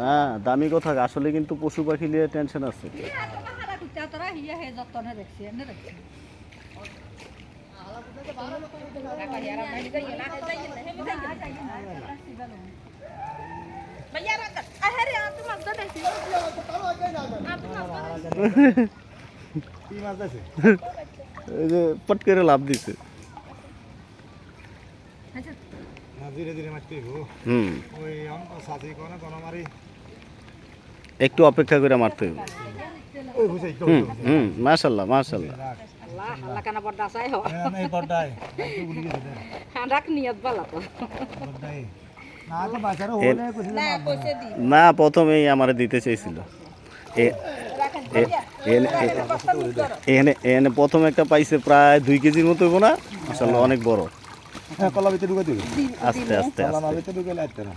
না দামি কথা আসলে কিন্তু পশু পাখি নিয়ে টেনশন আছে। পট করে লাভ দিছে। হুম। কোন মারি একটু অপেক্ষা করে মারতে হবে হুম হুম মাশাল্লাহ মাশাল্লাহ। না প্রথমেই আমারে দিতে চেয়েছিল এ- এ- এনে- এ- এখানে এখানে প্রথম একটা পাইছে প্রায় দুই কেজির মতো না? আসলে অনেক বড়। হ্যাঁ কলা ভিতরে ঢুকে দিবে। আস্তে আস্তে কলা আস্তে। ভিতরে ঢুকে লাগতে না।